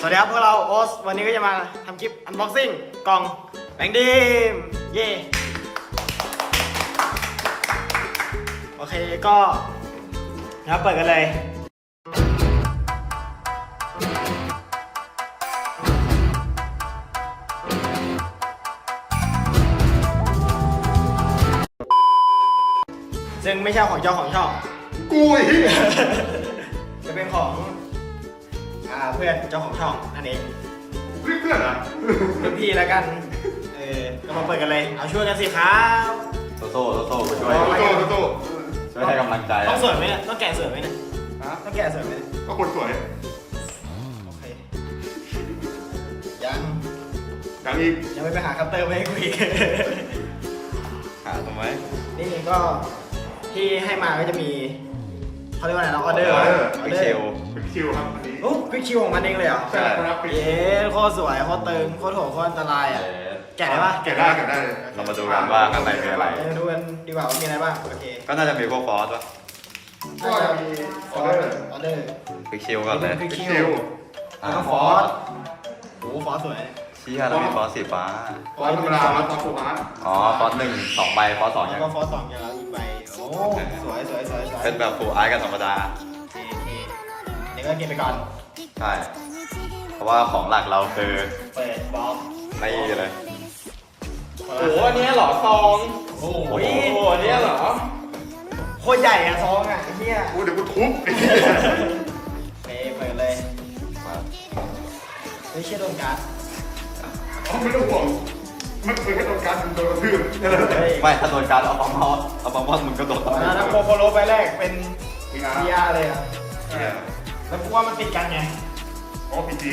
สวัสดีครับพวกเราโอสวันนี้ก็จะมาทำคลิปอันบ็อกซิ่งกล่องแบงดีมเย่โอเคก็นะครับเปิดกันเลย ซึ่งไม่ใช่ของเจ้าของช่อง กูอ เพื่อนเจ้าของช่องนั่นเองเรียกเพื่อนเหรอะรุ่นพี่แล้วกัน เออก็มาเปิดกันเลย เอาช่วยกันสิครับโตโต้โตโต้มาช่วยโตโต้โตโต้ช่วยให้กำลังใจต้องสวยไหมเนี่ยต้องแกะสวยไหมเนี่ยฮะต้องแกะสวยไหมเนี่ยก็คนสวยโอเคยังดังอีกยังไม่ไปหาคัตเตอร์มาให้กูอีกหาทำไมนี่ก็ที่ให้มาก็จะมีเขาเรียกว่าอะไรนะออเดอร์ออวิเดอเชร์ลเป็นคิวครับอันนี้ โอ้ควิกคิวของมันเองเลยเหรอใช่ครับเป็นเย้โคตรสวยโคตรตึงโคตรโหดโคตรอันตรายอะ แกะได้ปะแกะได้แกะได้เลย เรามาดูกันว่าข้างในมีอะไรเดี๋ยวดูกันดีกว่าว่ามีอะไรบ้าง โอเคก็น่าจะมีพวกฟอสป่ะก็จะมีออเดอร์ออเดอร์วิเชลก่อนเลยควิกเป็นคิคิววแล้วก็ฟอสโอ้โหฟอสสวย เชี่ยแล้วมีฟอสสีฟ้า ฟอนต์ธรรมดาฟอนต์ฟูมาร์อ๋อ ฟอสหนึ่งสองใบ ฟอสสองแล้ยัวง ก็ฟอสสองอย่างละอีกใบ โอ้ สวยสวยสวยสวยเป็นแบบฟูลไอซ์กันธรรมดา โอเคโอเคเดี๋ยวก็เก็บไปก่อน ใช่ เพราะว่าของหลักเราคือเปิดบล็อกไม่เลย โอ้โอ้โหอันเนี้ยเหรอซองโหโอ้โหอันเนี้ยเหรอ โคตรใหญ่อะซองอะไอ้เหี้ยกูเดี๋ยวกูทุบเปเปิดเลยไม่เชื่อโดนการ์ดอ๋อไม่ต้องห่วงมันเป็นแค่ตรงกลารมันโดนกระทืบเฮ้ยไม่ถ้าโดนการเอาปอมอสเอาปอมอสมึงก็โดนอ่าถ้าโคโคโรไปแรกเป็นมีอาร์ VR เลยอะแล้วกูว่ามันติดกันไง อ๋อพีจี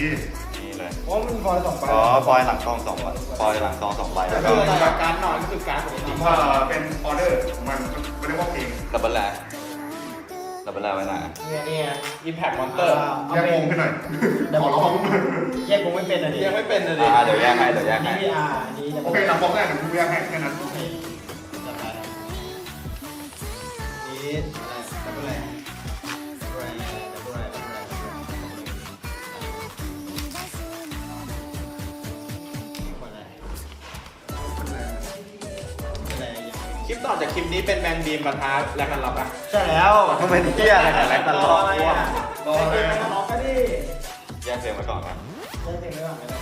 นี่เลย เพราะมันพลอยสองใบอ๋อฟอยล์หลังซองสองใบฟอยล์หลังซองสองใบแล้วก็คืออะไรการดหน่อยก็คือการดปกติเอ่อเป็นออเดอร์มันมันเรียกว่าเพลงดับเบิลแลดับเบิลแลไว้ไหนเนี่ยเนี่ยอิมแพคมอนเตอร์เอาแยกเป็วงขึ้นหน่อยนขอร้องแยกกูไม่เป็นอะดิยังไม่เป็นเลยดิอ่าเดี๋ยวแยกให้เดี๋ยวแยกนี่ให้ VR นี่จะโอเคหลังบล็อกแรกเดี๋ยวกูแยกให้แค่นั้นโอเคจัดไปครับนี่ คลิปต่อจากคลิปนี้เป็นแมนบีมปะทะแลกกันล็อกอะใช่แล้วก็เป็นเที่ยอะไรเนี่ยแรงตลอดอะไรว่ะอะรออะไรอะรอก็ดิแยกเพลงไว้ก่อนนะเล่นเพลงไว้ก่อนก็ได้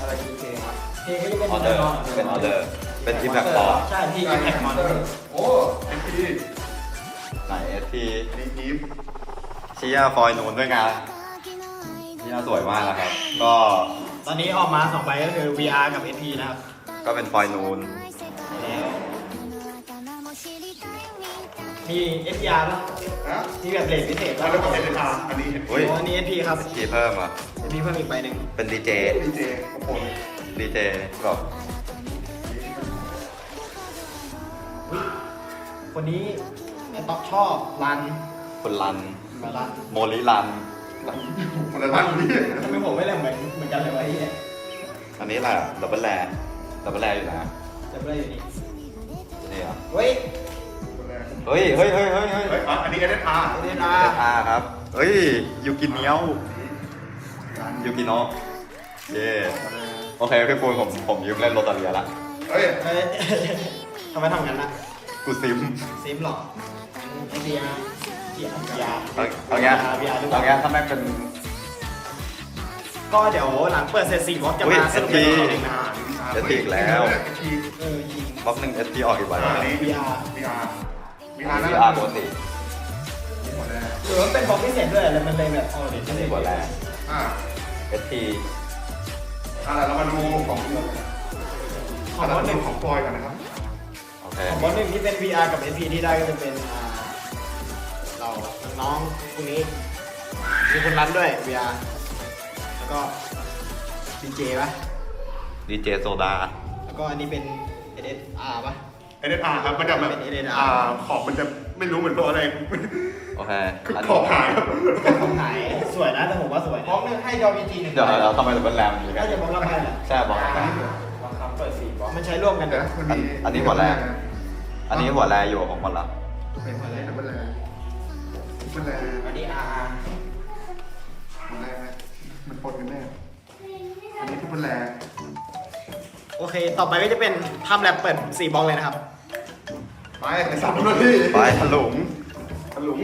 อะไรคือเพลงอะเพลงก็จะเป็นออเดอร์เป็นออเดอร์เป็นอิมแพคฟอร์ใช่ที่แพ็กมอนโอ้เอ็มพีไหนเอสทีดีทีมเชียร์ฟอยล์นูนด้วยงานเชียร์สวยมากนะครับ ก็ตอนนี้ออกมาสองใบก็คือ VR กับ SP นะครับ ก็เป็นฟอยล์นูน มี SPR ป่ะนะมีแบบเลทพิเศษแล้ป่ะวก็เป็นทางอันนี้โอ้อันนี้ SP ครับทีเพิ่มอะ SP เพิ่มอีกใบหนึ่งเป็นดีเจ ดีเจของผมดีเจแบบคนนี้ไอ้ต๊อกชอบรันคุณรัน มารันโมลิรัน คนละท่านนี่ทำไมผมไม่เล่นเหมือนเหมือนกันเลยวะไอ้เนี่ยอันนี้แหละดับเบิลแลดับเบิลแลอยู่นะจะไม่ได้อยู่นี่นี่เหรอเฮ้ยคนแรก เฮ้ยเฮ้ยเฮ้ยเฮ้ยเฮ้ยเฮ้ยอะอันนี้เอเดนอาร์เล่นอาอาครับเฮ้ยยูกินเนียวยูกิโนะเย่โอเคพี่ปูนผมผมยืมเล่นโรตาเรียละเฮ้ยเฮ้ยทำไมทำงั้นล่ะกูซิมซิมหรอไอเดียเกียร์ยาเอาเอาเงี้ยเบียร์หรือเปเอาล่าเงี้ยถ้าแม่งเป็นก็เดี๋ยวหลังเปิดเสร็จสี่บล็อกจะอุ๊ยมาสรุปกัน SP อีกหนึ่งนะเดี๋ยวตีอีกแล้วทีเออจริงบล็อกหนึ่งเอสพีออกอีกใบอันนี้ VR วี อาร์วีอาอาร์ร์นั่นพีแหอาละร์ปกติหมดแล้วหรือว่าเป็นบล็อกพิเศษด้วยแล้วมันเลยแบบเออเดี๋ยวจะนี่ได้กว่าแรกอ่าเอสพีอ่าเรามาดูของของบล็อกหนึ่งของฟลอยกันนะครับโอเคของบล็อกหนึ่งที่เป็น VR กับ SP ที่ได้ก็จะเป็นอ่าเราน้องๆคนนี้มีคนรันด้วย VR แล้วก็ดีเจป่ะดีเจโซดา แล้วก็อันนี้เป็น SSR ป่ะ เอเดนอาร์ครับมันจะแบบเป็น SSR อ่าขอบมันจะไม่รู้เหมือนตัวอะไรโอเคคืออันขอบหายของไหนสวยนะแต่ผมว่าสวยพร้อนะมหนึ่งให้ดอวีจีหนึ่งเดี๋ยวเราทำไมถึงเป็นแรมอยู่กัน่าน จะบล็อกละพันแหละใช่บล็อกบังคับเปิดสี่บล็อกมันใช้ร่วมกันเดี๋ยวนะนะมันมีอันนี้หัวแรก อันนี้หัวแรอยู่ของคนละเป็นหัวแรกหัวแรกหัวแรกอันนี้อาร์หัวแรกนะปนกันแน่อันนี้ที่เป็นแรง โอเค ต่อไปก็จะเป็นภาพแลบเปิด4บล็อกเลยนะครับ ไปไอ้สามนาทีไปถลุงถลุง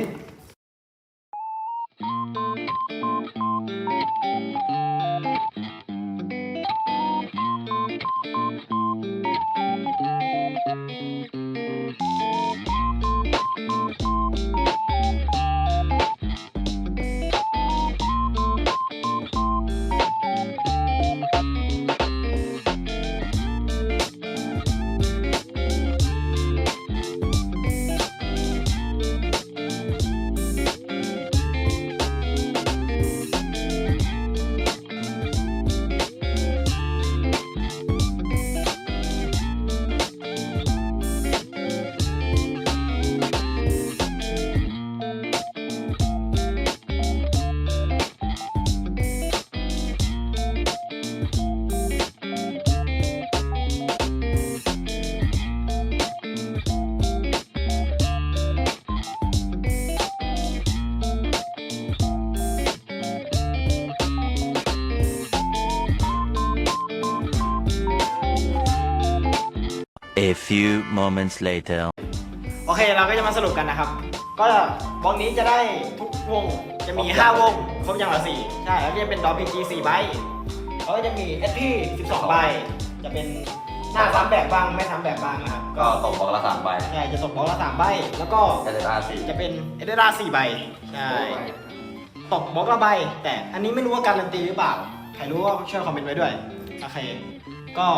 A few moments later. โอเคเราก็จะมาสรุปกันนะครับ ก็บล็อกนี้จะได้ทุกวงจะมี 5 วงครบอย่างละสี่ใช่แล้วก็จะเป็นดอพีจีสี่ใบแล้วก็จะมีเอสพีสิบสองใบจะเป็นหน้าซ้ำแบบบ้างไม่ซ้ำแบบบ้างนะครับก็ตกบล็อกละสามใบใช่จะตกบล็อกละสามใบแล้วก็เอเดอาสี่จะเป็นเอเดราสี่ใบใช่ตกบล็อกละใบแต่อันนี้ไม่รู้ว่าการันตีหรือเปล่าใครรู้ก็ช่วยคอมเมนต์ไว้ด้วยโอเค ก็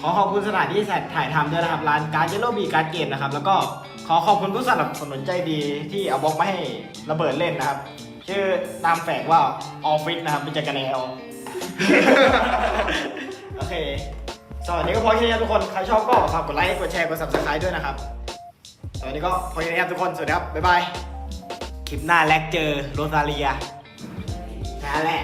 ขอขอบคุณสถานที่ถ่ายทำด้วยนะครับร้านการ์ดเยลโลบีการ์ดเกมนะครับ แล้วก็ขอขอบคุณผู้สนับสนุนใจดีที่เอาบล็อกมาให้ระเบิดเล่นนะครับ ชื่อนามแฝงว่าออฟฟิศนะครับเป็นจากกันแนลโอเคสวัสดีก็พอแค่นี้ครับทุกคน ใครชอบก็ฝากกดไลค์ กดแชร์ กด subscribe ด้วยนะครับสวัสดีก็พอแค่นี้ครับทุกคน สวัสดีครับ บ๊ายบาย คลิปหน้าแลกเจอโรซาเลียนั่นแหละ